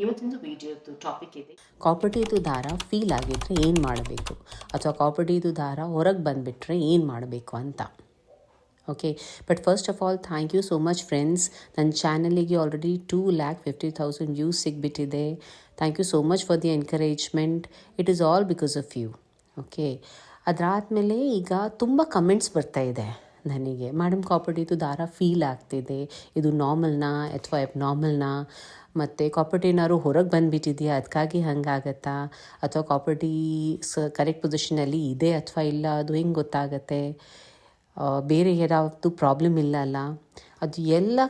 ಇವತ್ತೊಂದು ವಿಡಿಯೋದು ಟಾಪಿಕ್ ಇದೆ. ಕಾಪರ್ಟಿದು ದಾರ ಫೀಲ್ ಆಗಿದ್ರೆ ಏನು ಮಾಡಬೇಕು? ಅಥವಾ ಕಾಪರ್ಟಿದು ದಾರ ಹೊರಗೆ ಬಂದುಬಿಟ್ರೆ ಏನು ಮಾಡಬೇಕು ಅಂತ? Okay but first of all thank you so much friends ನನ್ನ ಚಾನಲಿಗೆ already two lakh fifty thousand views ಸಿಗ್ಬಿಟ್ಟಿದೆ. Thank you so much for the encouragement it is all because of you okay ಅದಾದಮೇಲೆ ಈಗ ತುಂಬ ಕಮೆಂಟ್ಸ್ ಬರ್ತಾ ಇದೆ ನನಗೆ. Madam ಕಾಪರ್ಟಿದು ದಾರ feel ಆಗ್ತಿದೆ. ಇದು ನಾರ್ಮಲ್ನಾ ಅಥವಾ ಎಬ್ ನಾರ್ಮಲ್ನಾ ಮತ್ತು ಕಾಪರ್ಟಿನಾರು ಹೊರಗೆ ಬಂದುಬಿಟ್ಟಿದೆಯಾ? ಅದಕ್ಕಾಗಿ ಹಂಗಾಗತ್ತಾ? ಅಥವಾ ಕಾಪರ್ಟಿ ಸ ಕರೆಕ್ಟ್ ಪೊಸಿಷನಲ್ಲಿ ಇದೆ ಅಥವಾ ಇಲ್ಲ? ಅದು ಹೆಂಗೆ ಗೊತ್ತಾಗತ್ತೆ? ಬೇರೆ ಯಾವುದು ಪ್ರಾಬ್ಲಮ್ ಇಲ್ಲ ಅಲ್ಲ? ಅದು ಎಲ್ಲ,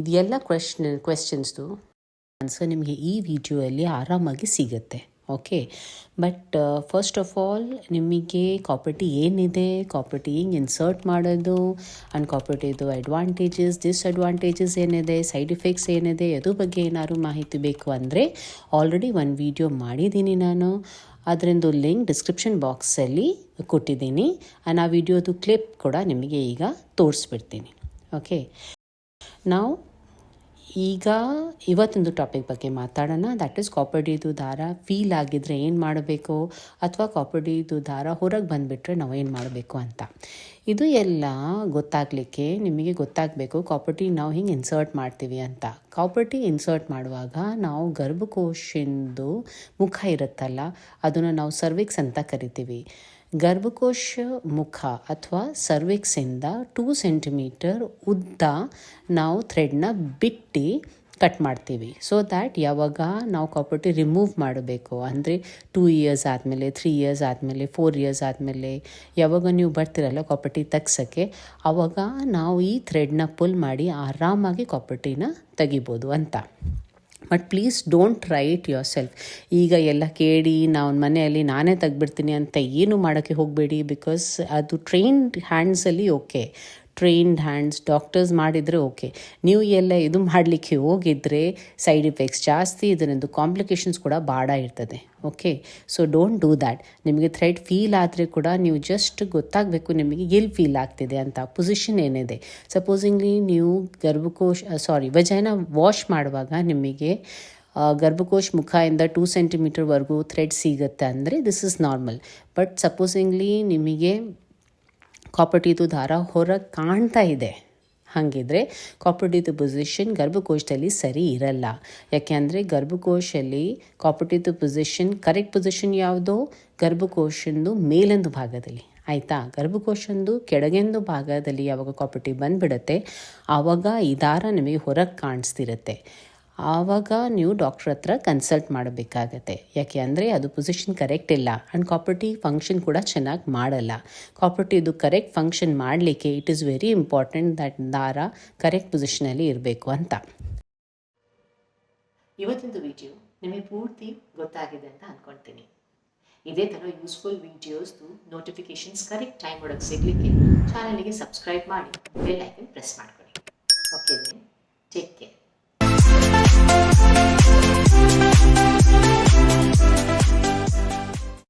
ಇದೆಲ್ಲ ಕ್ವೆಶನ್ ಕ್ವೆಶ್ಚನ್ಸ್ದು ಆನ್ಸರ್ ನಿಮಗೆ ಈ ವಿಡಿಯೋಯಲ್ಲಿ ಆರಾಮಾಗಿ ಸಿಗುತ್ತೆ. Okay but first of all ನಿಮಗೆ ಕಾಪರ್ಟಿ ಏನಿದೆ? ಕಾಪರ್ಟಿ ಹಿಂಗೆ ಇನ್ಸರ್ಟ್ ಮಾಡೋದು? ಆ್ಯಂಡ್ ಕಾಪರ್ಟಿದು ಅಡ್ವಾಂಟೇಜಸ್ ಡಿಸ್ಅಡ್ವಾಂಟೇಜಸ್ ಏನಿದೆ? ಸೈಡ್ ಎಫೆಕ್ಟ್ಸ್ ಏನಿದೆ? ಅದ್ರ ಬಗ್ಗೆ ಏನಾದ್ರು ಮಾಹಿತಿ ಬೇಕು ಅಂದರೆ ಆಲ್ರೆಡಿ ಒಂದು ವಿಡಿಯೋ ಮಾಡಿದ್ದೀನಿ ನಾನು. ಅದರಿಂದ ಲಿಂಕ್ ಡಿಸ್ಕ್ರಿಪ್ಷನ್ ಬಾಕ್ಸಲ್ಲಿ ಕೊಟ್ಟಿದ್ದೀನಿ. ಆ್ಯಂಡ್ ಆ ವಿಡಿಯೋದು ಕ್ಲಿಪ್ ಕೂಡ ನಿಮಗೆ ಈಗ ತೋರಿಸ್ಬಿಡ್ತೀನಿ. ಓಕೆ ನಾವು ಈಗ ಇವತ್ತೊಂದು ಟಾಪಿಕ್ ಬಗ್ಗೆ ಮಾತಾಡೋಣ. ದ್ಯಾಟ್ ಈಸ್ ಕಾಪರ್ಡಿದು ದಾರ ಫೀಲ್ ಆಗಿದ್ರೆ ಏನು ಮಾಡಬೇಕು? ಅಥವಾ ಕಾಪಡಿದು ದಾರ ಹೊರಗೆ ಬಂದುಬಿಟ್ರೆ ನಾವು ಏನು ಮಾಡಬೇಕು ಅಂತ? ಇದು ಎಲ್ಲ ಗೊತ್ತಾಗಲಿಕ್ಕೆ ನಿಮಗೆ ಗೊತ್ತಾಗಬೇಕು ಕಾಪರ್ಟಿ ನಾವು ಹಿಂಗೆ ಇನ್ಸರ್ಟ್ ಮಾಡ್ತೀವಿ ಅಂತ. ಕಾಪರ್ಟಿ ಇನ್ಸರ್ಟ್ ಮಾಡುವಾಗ ನಾವು ಗರ್ಭಕೋಶಿಂದು ಮುಖ ಇರುತ್ತಲ್ಲ, ಅದನ್ನು ನಾವು ಸರ್ವಿಕ್ಸ್ ಅಂತ ಕರಿತೀವಿ. ಗರ್ಭಕೋಶ ಮುಖ ಅಥವಾ ಸರ್ವಿಕ್ಸಿಂದ ಟೂ ಸೆಂಟಿಮೀಟರ್ ಉದ್ದ ನಾವು ಥ್ರೆಡ್ನ ಬಿಟ್ಟು ಕಟ್ ಮಾಡ್ತೀವಿ. ಸೊ ದ್ಯಾಟ್ ಯಾವಾಗ ನಾವು ಕಾಪರ್ಟಿ ರಿಮೂವ್ ಮಾಡಬೇಕು. ಅಂದರೆ ಟೂ ಇಯರ್ಸ್ ಆದಮೇಲೆ ತ್ರೀ ಇಯರ್ಸ್ ಆದಮೇಲೆ ಫೋರ್ ಇಯರ್ಸ್ ಆದಮೇಲೆ ಯಾವಾಗ ನೀವು ಬರ್ತಿರಲ್ಲ ಕಾಪರ್ಟಿ ತೆಗ್ಸೋಕ್ಕೆ ಆವಾಗ ನಾವು ಈ ಥ್ರೆಡ್ನ ಪುಲ್ ಮಾಡಿ ಆರಾಮಾಗಿ ಕಾಪರ್ಟಿನ ತೆಗಿಬೋದು ಅಂತ. But please don't right yourself ಈಗ ಎಲ್ಲ ಕೇಳಿ ನಾವು ಮನೆಯಲ್ಲಿ ನಾನೇ ತೆಗ್ಬಿಡ್ತೀನಿ ಅಂತ ಏನು ಮಾಡೋಕ್ಕೆ ಹೋಗಬೇಡಿ? ಬಿಕಾಸ್ ಅದು ಟ್ರೈನ್ಡ್ ಹ್ಯಾಂಡ್ಸಲ್ಲಿ ಓಕೆ ಟ್ರೈನ್ಡ್ ಹ್ಯಾಂಡ್ಸ್ ಡಾಕ್ಟರ್ಸ್ ಮಾಡಿದರೆ ಓಕೆ ನೀವು ಎಲ್ಲ ಇದು ಮಾಡಲಿಕ್ಕೆ ಹೋಗಿದ್ದರೆ ಸೈಡ್ ಇಫೆಕ್ಟ್ಸ್ ಜಾಸ್ತಿ, ಇದರಿಂದ ಕಾಂಪ್ಲಿಕೇಶನ್ಸ್ ಕೂಡ ಭಾಳ ಇರ್ತದೆ. Okay so don't do that ನಿಮಗೆ ಥ್ರೆಡ್ ಫೀಲ್ ಆದರೆ ಕೂಡ ನೀವು ಜಸ್ಟ್ ಗೊತ್ತಾಗಬೇಕು ನಿಮಗೆ ಎಲ್ಲಿ ಫೀಲ್ ಆಗ್ತಿದೆ ಅಂತ. ಪೊಸಿಷನ್ ಏನಿದೆ? ಸಪೋಸಿಂಗ್ಲಿ ನೀವು ಗರ್ಭಕೋಶ ಸಾರಿ ವಜೈನ ವಾಶ್ ಮಾಡುವಾಗ ನಿಮಗೆ ಗರ್ಭಕೋಶ ಮುಖದಿಂದ ಟೂ ಸೆಂಟಿಮೀಟರ್ವರೆಗೂ ಥ್ರೆಡ್ ಸಿಗುತ್ತೆ ಅಂದರೆ this is normal but supposingly ನಿಮಗೆ ಕಾಪರ್ಟಿದು ದಾರ ಹೊರಗೆ ಕಾಣ್ತಾ ಇದೆ. ಹಾಗಿದ್ರೆ ಕಾಪರ್ಟಿದು ಪೊಸಿಷನ್ ಗರ್ಭಕೋಶದಲ್ಲಿ ಸರಿ ಇರಲ್ಲ. ಯಾಕೆಂದರೆ ಗರ್ಭಕೋಶಲ್ಲಿ ಕಾಪರ್ಟಿದು ಪೊಸಿಷನ್ ಕರೆಕ್ಟ್ ಪೊಸಿಷನ್ ಯಾವುದೋ ಗರ್ಭಕೋಶಂದು ಮೇಲೊಂದು ಭಾಗದಲ್ಲಿ. ಆಯಿತಾ? ಗರ್ಭಕೋಶಂದು ಕೆಳಗೆಂದು ಭಾಗದಲ್ಲಿ ಯಾವಾಗ ಕಾಪರ್ಟಿ ಬಂದುಬಿಡುತ್ತೆ, ಆವಾಗ ಈ ದಾರ ನಿಮಗೆ ಹೊರಗೆ ಕಾಣಿಸ್ತಿರುತ್ತೆ. ಆವಾಗ ನೀವು ಡಾಕ್ಟ್ರ್ ಹತ್ರ ಕನ್ಸಲ್ಟ್ ಮಾಡಬೇಕಾಗತ್ತೆ. ಯಾಕೆ ಅಂದರೆ ಅದು ಪೊಸಿಷನ್ ಕರೆಕ್ಟ್ ಇಲ್ಲ. ಆ್ಯಂಡ್ ಕಾಪರ್ಟಿ ಫಂಕ್ಷನ್ ಕೂಡ ಚೆನ್ನಾಗಿ ಮಾಡಲ್ಲ. ಕಾಪರ್ಟಿ ಇದು ಕರೆಕ್ಟ್ ಫಂಕ್ಷನ್ ಮಾಡಲಿಕ್ಕೆ it is very important that ದಾರ ಕರೆಕ್ಟ್ ಪೊಸಿಷನಲ್ಲಿ ಇರಬೇಕು ಅಂತ. ಇವತ್ತಿಂದು ವಿಡಿಯೋ ನಿಮಗೆ ಪೂರ್ತಿ ಗೊತ್ತಾಗಿದೆ ಅಂತ ಅಂದ್ಕೊಳ್ತೀನಿ ಇದೇ ಥರ ಯೂಸ್ಫುಲ್ ವಿಡಿಯೋಸ್ದು ನೋಟಿಫಿಕೇಶನ್ಸ್ ಕರೆಕ್ಟ್ ಟೈಮ್ ಒಳಗೆ ಸಿಗಲಿಕ್ಕೆ ಚಾನಲ್ಗೆ ಸಬ್ಸ್ಕ್ರೈಬ್ ಮಾಡಿ ಬೆಲ್ ಐಕನ್ ಪ್ರೆಸ್ ಮಾಡ್ಕೊಳ್ಳಿ.